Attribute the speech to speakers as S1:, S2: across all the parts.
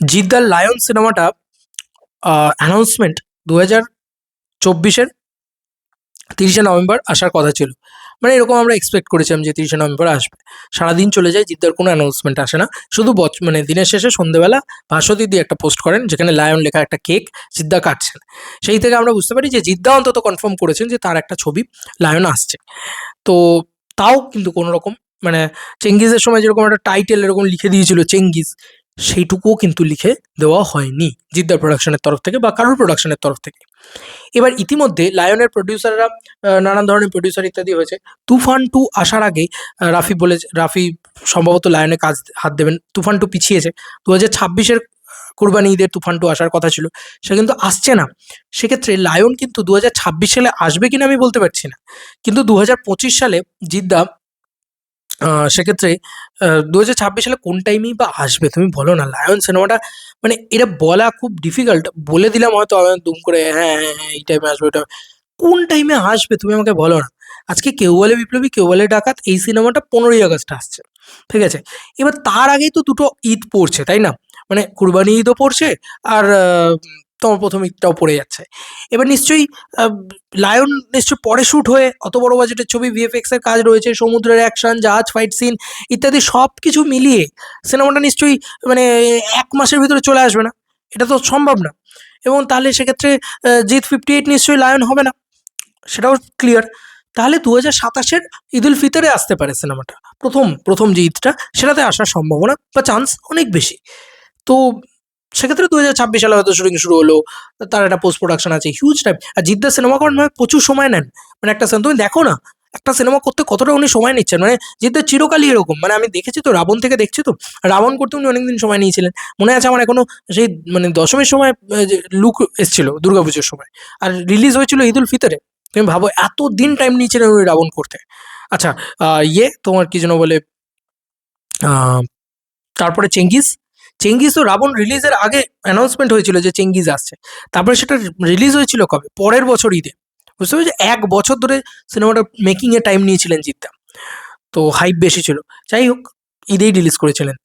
S1: জিদ্দার lion সিনেমাটা announcement দু হাজার চব্বিশের তিরিশে নভেম্বর আসার কথা ছিল। মানে এরকম আমরা এক্সপেক্ট করেছিলাম যে তিরিশে নভেম্বর আসবে। সারাদিন চলে যায় জিদ্দার কোনো অ্যানাউন্সমেন্ট আসে না। শুধু বচ মানে দিনের শেষে ভাস্বতী দিয়ে একটা পোস্ট করেন, যেখানে লায়ন লেখা একটা কেক জিদ্দা কাটছেন। সেই থেকে আমরা বুঝতে পারি যে জিদ্দা অন্তত কনফার্ম করেছেন যে তার একটা ছবি লায়ন আসছে। তো তাও কিন্তু কোনো রকম মানে চেঙ্গিজের সময় যেরকম একটা টাইটেল এরকম লিখে দিয়েছিল, চেঙ্গিজ সেইটুকুও কিন্তু লিখে দেওয়া হয়নি জিদ্দার প্রোডাকশনের তরফ থেকে বা কারোর প্রোডাকশনের তরফ থেকে। এবার ইতিমধ্যে লায়নের প্রডিউসাররা নানান ধরনের প্রডিউসার ইত্যাদি হয়েছে। তুফান টু আসার আগে রাফি বলে, রাফি সম্ভবত লায়নে কাজ, হাত দেবেন। তুফান টু পিছিয়েছে। দু হাজার ছাব্বিশের কুরবানি ঈদের তুফান টু আসার কথা ছিল। সে কিন্তু আসছে না। সেক্ষেত্রে লায়ন কিন্তু দু হাজার ছাব্বিশ সালে আসবে কিনা আমি বলতে পারছি না। কিন্তু দু হাজার পঁচিশ সালে জিদ্দা সেক্ষেত্রে দু হাজার ছাব্বিশ সালে কোন টাইমেই বা আসবে? তুমি বলো না লায়ন সিনেমাটা মানে এটা বলা খুব ডিফিকাল্ট বলে দিলাম হয়তো আমি দুম করে হ্যাঁ হ্যাঁ হ্যাঁ এই টাইমে আসবে, ওটা। কোন টাইমে আসবে? তুমি আমাকে বলো না। আজকে কেউ বলে বিপ্লবী, কেউ বলে ডাকাত, এই সিনেমাটা পনেরোই আগস্ট আসছে। ঠিক আছে? এবার তার আগেই তো দুটো ঈদ পড়ছে, তাই না? মানে কুরবানি ঈদও পড়ছে, আর আহ, তোমার প্রথম ঈদটাও পড়ে যাচ্ছে। এবার নিশ্চয়ই লায়ন নিশ্চয়ই পরে শ্যুট হয়ে অত বড় বাজেটের ছবি ভিএফএক্স এর কাজ রয়েছে সমুদ্রের অ্যাকশন জাহাজ ফাইট সিন ইত্যাদি সব কিছু মিলিয়ে সিনেমাটা নিশ্চয়ই মানে এক মাসের ভিতরে চলে আসবে না। এটা তো সম্ভব না। এবং তাহলে সেক্ষেত্রে জিত ফিফটি এইট নিশ্চয়ই লায়ন হবে না। সেটাও ক্লিয়ার তাহলে দু হাজার সাতাশের ঈদ উল ফিতরে আসতে পারে সিনেমাটা প্রথম প্রথম যে ঈদটা সেটাতে আসার সম্ভাবনা বা চান্স অনেক বেশি। তো সেক্ষেত্রে দু হাজার ছাব্বিশ সালে হয়তো শুটিং শুরু হলো, তার একটা পোস্ট প্রোডাকশন আছে হিউজ টাইম আর জিদ্দার সিনেমা করার মানে প্রচুর সময় নেন। মানে একটা তুমি দেখো না, একটা সিনেমা করতে কতটা উনি সময় নিচ্ছেন? মানে জিদ্দার চিরকালই এরকম। মানে আমি দেখেছি তো, রাবণ থেকে দেখছি তো। রাবণ করতে উনি অনেকদিন সময় নিয়েছিলেন। মনে আছে আমার এখনও সেই মানে দশমীর সময় লুক এসেছিল, দুর্গাপুজোর সময়। আর রিলিজ হয়েছিল ঈদ উল ফিতরে। তুমি ভাবো এত দিন টাইম নিয়েছিলেন উনি রাবণ করতে। আচ্ছা ইয়ে তোমার কি যেন বলে তারপরে চেঙ্গিস চেঙ্গিস তো রাবণ রিলিজের আগে অ্যানাউন্সমেন্ট হয়েছিল যে চেঙ্গিস আসছে। তারপরে সেটা রিলিজ হয়েছিল কবে? পরের বছর ঈদে। বুঝতে পেরেছি? এক বছর ধরে সিনেমাটা মেকিং এ টাইম নিয়েছিলেন জিদ্দা তো হাইপ বেশি ছিল। যাই হোক, ঈদেই রিলিজ করেছিলেন।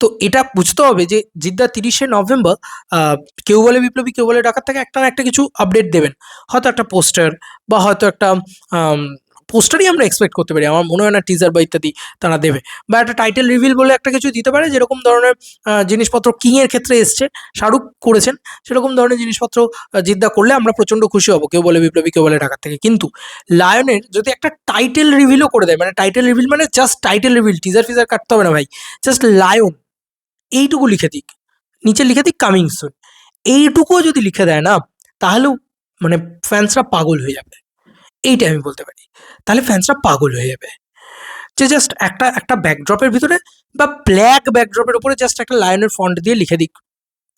S1: তো এটা বুঝতে হবে যে জিদ্দা তিরিশে নভেম্বর কেউ বলে বিপ্লবী, কেউ বলে ডাকাত থেকে একটা না একটা কিছু আপডেট দেবেন। হয়তো একটা পোস্টার বা হয়তো একটা পোস্টারই আমরা এক্সপেক্ট করতে পারি। আমার মনে হয় না টিজার বা ইত্যাদি তারা দেবে। বা একটা টাইটেল রিভিল বলে একটা কিছু দিতে পারে, যেরকম ধরনের জিনিসপত্র কিংয়ের ক্ষেত্রে এসছে, শাহরুখ করেছেন, সেরকম ধরনের জিনিসপত্র জিদ্দা করলে আমরা প্রচণ্ড খুশি হব, কেউ বলে বিপ্লবী, কেউ বলে ঢাকার থেকে। কিন্তু লায়নের যদি একটা টাইটেল রিভিলও করে দেয় মানে টাইটেল রিভিল মানে জাস্ট টাইটেল রিভিল টিজার ফিজার কাটতে হবে না ভাই জাস্ট লায়ন, এইটুকু লিখে দিক। নিচে লিখে দিক কামিং সুন এইটুকুও যদি লিখে দেয় না, তাহলেও মানে ফ্যান্সরা পাগল হয়ে যাবে। এইটা আমি বলতে পারি। তাহলে ফ্যান্সরা পাগল হয়ে যাবে। যে জাস্ট একটা একটা ব্যাকড্রপের ভিতরে বা ব্ল্যাক ব্যাকড্রপের উপরে জাস্ট একটা লায়নের ফন্ট দিয়ে লিখে দিক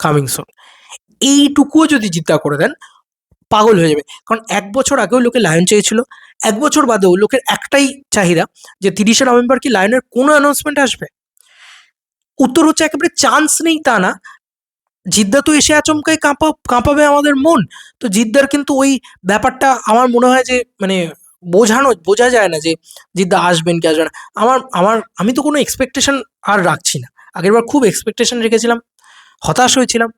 S1: কামিং সুন এইটুকুও যদি জিদ্দা করে দেন, পাগল হয়ে যাবে। কারণ এক বছর আগেও লোকে লায়ন চেয়েছিল। এক বছর বাদেও লোকের একটাই চাহিদা যে তিরিশে নভেম্বর কি লায়নের কোনো অ্যানাউন্সমেন্ট আসবে? উত্তর হচ্ছে একেবারে চান্স নেই তা না। জিদ্দা তো এসে আচমকাই কাঁপা, কাঁপাবে আমাদের মন। তো জিদ্দার কিন্তু ওই ব্যাপারটা আমার মনে হয় যে মানে বোঝানো, বোঝা যায় না যে জিদ্দা আসবেন কি আসবেন আমার আমার, আমি তো কোনো এক্সপেকটেশন আর রাখছি না। আগেরবার খুব এক্সপেকটেশন রেখেছিলাম, হতাশ হয়েছিলাম।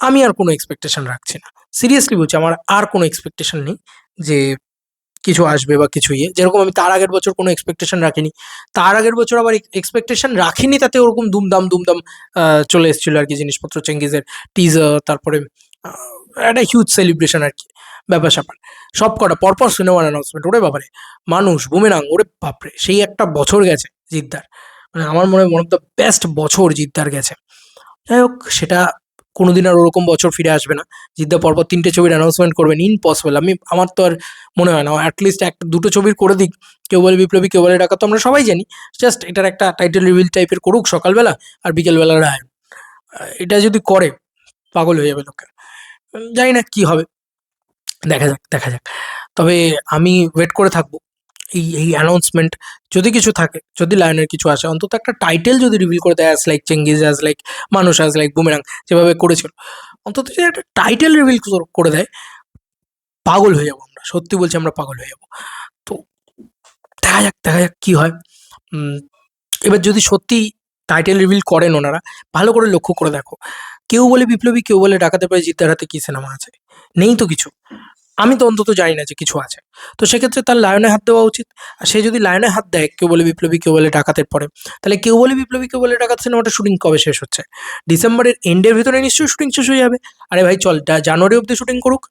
S1: আমি আর কোনো এক্সপেকটেশন রাখছি না। সিরিয়াসলি বলছি, আমার আর কোনো এক্সপেকটেশন নেই যে কিছু আসবে বা কিছু ইয়ে। যেরকম আমি তার আগের বছর কোনো এক্সপেকটেশন রাখিনি। তার আগের বছর আবার এক্সপেকটেশন রাখিনি, তাতে ওরকম দুমদাম দুমদাম চলে এসেছিল আর কি জিনিসপত্র, চেঙ্গিজের টিজার তারপরে একটা হিউজ সেলিব্রেশন আর কি, ব্যাপার স্যাপার। সব কটা, পরপর সিনেমার অ্যানাউন্সমেন্ট ওরে বাবারে, মানুষ বুমেরাং ওরে বাপরে, সেই একটা বছর গেছে জিদ্দার। মানে আমার মনে হয় ওয়ান অফ দ্য বেস্ট বছর জিদ্দার গেছে। যাই হোক, সেটা কোনোদিন আর ওরকম বছর ফিরে আসবে না। জিদ্দা পরপর তিনটে ছবির অ্যানাউন্সমেন্ট করবেন ইম্পসিবল আমি, আমার তো আর মনে হয় না। অ্যাটলিস্ট একটা দুটো ছবির করে দিক। কেউ বলে বিপ্লবী, কেউ বলে ডাকা তো আমরা সবাই জানি। জাস্ট এটার একটা টাইটেল রিভিল টাইপের করুক সকালবেলা আর বিকেলবেলা রায়ন এটা যদি করে, পাগল হয়ে যাবে লোকে। জানি না কী হবে। দেখা যাক দেখা যাক। তবে আমি ওয়েট করে থাকব। এই এই অ্যানাউন্সমেন্ট যদি কিছু থাকে, যদি লায়নের কিছু আসে, অন্তত একটা টাইটেল যদি রিভিল করে দেয় as like Chengiz as like মানুষ অ্যাজ লাইক বুমেরাং যেভাবে করেছিল, অন্তত যদি একটা টাইটেল রিভিল করে দেয়, পাগল হয়ে যাব আমরা। সত্যি বলছি, আমরা পাগল হয়ে যাব। তো দেখা যাক দেখা যাক কী হয়। এবার যদি সত্যি টাইটেল রিভিল করেন ওনারা, ভালো করে লক্ষ্য করে দেখো। কেউ বলে বিপ্লবী, কেউ বলে ডাকাতে পারে জিতার হাতে কী সিনেমা আছে? নেই তো কিছু। আমি তো অন্তত জানি না যে কিছু আছে। তো সেক্ষেত্রে তার লায়নে হাত দেওয়া উচিত। আর সে যদি লায়নে হাত দেয়, কেউ বলে বিপ্লবী, কেউ বলে ডাকাতের পরে, তাহলে কেউ বলে বিপ্লবী, কেউ বলে ডাকাত সিনেমাটা শুটিং কবে শেষ হচ্ছে? ডিসেম্বরের এন্ডের ভিতরে নিশ্চয়ই শুটিং শেষ হয়ে যাবে। আরে ভাই, চল জানুয়ারি অবধি শুটিং করুক।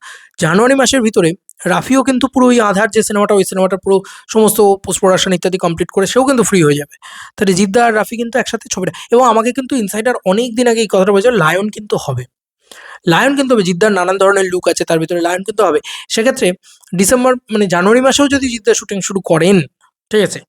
S1: জানুয়ারি মাসের ভিতরে রাফিও কিন্তু পুরো ওই আধার যে সিনেমাটা, ওই সিনেমাটা পুরো সমস্ত পোস্ট প্রোডাকশন ইত্যাদি কমপ্লিট করে সেও কিন্তু ফ্রি হয়ে যাবে। তাহলে জিদ্দা আর রাফি কিন্তু একসাথে ছবিটা এবং আমাকে কিন্তু ইনসাইডার অনেক দিন আগে এই কথাটা বলেছে লায়ন কিন্তু হবে। লায়ন কিন্তু হবে, জিদ্দার নানান ধরনের লুক আছে, তার ভিতরে লায়ন কিন্তু হবে। সেক্ষেত্রে ডিসেম্বর মানে জানুয়ারি মাসেও যদি জিদ্দার শুটিং শুরু করেন, ঠিক আছে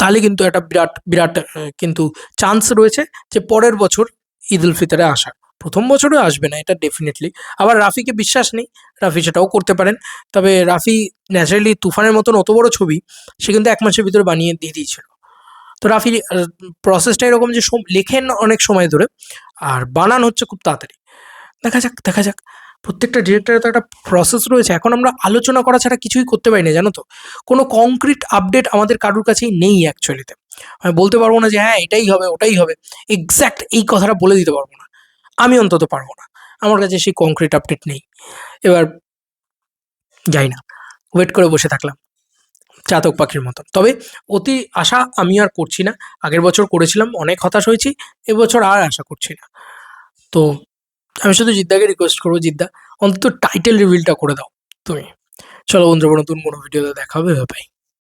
S1: তাহলে কিন্তু একটা বিরাট বিরাট কিন্তু চান্স রয়েছে যে পরের বছর ঈদ উল ফিতরে আসার। প্রথম বছরে আসবে না এটা ডেফিনেটলি আবার রাফিকে বিশ্বাস নেই, রাফি সেটাও করতে পারেন। তবে রাফি ন্যাচারালি তুফানের মতন অত বড় ছবি, সে কিন্তু এক মাসের ভিতরে বানিয়ে দিয়ে দিয়েছিল। তো রাফি প্রসেসটা এরকম যে লেখেন অনেক সময় ধরে, আর বানান হচ্ছে খুব তাড়াতাড়ি। দেখা যাক দেখা যাক। প্রত্যেকটা ডিরেক্টরের তো একটা প্রসেস রয়েছে। এখন আমরা আলোচনা করা ছাড়া কিছুই করতে পারি না জানো তো? কোনো কংক্রিট আপডেট আমাদের কারুর কাছেই নেই অ্যাকচুয়ালিতে আমি বলতে পারব না যে হ্যাঁ এটাই হবে, ওটাই হবে। এক্স্যাক্ট এই কথাটা বলে দিতে পারব না। আমি অন্তত পারব না। আমার কাছে সেই কংক্রিট আপডেট নেই। এবার যাই না। ওয়েট করে বসে থাকলাম। চাতক পাখির মতন। তবে অতি আশা আমি আর করছি না। আগের বছর করেছিলাম, অনেক হতাশ হয়েছি। এবছর আর আশা করছি না। তো আমি শুধু জিদ্দাকে রিকোয়েস্ট করব, জিদ্দা, অন্তত টাইটেল রিভিলটা করে দাও তুমি। চলো বন্ধুরা, নতুন কোনো ভিডিওতে দেখা হবে ভাই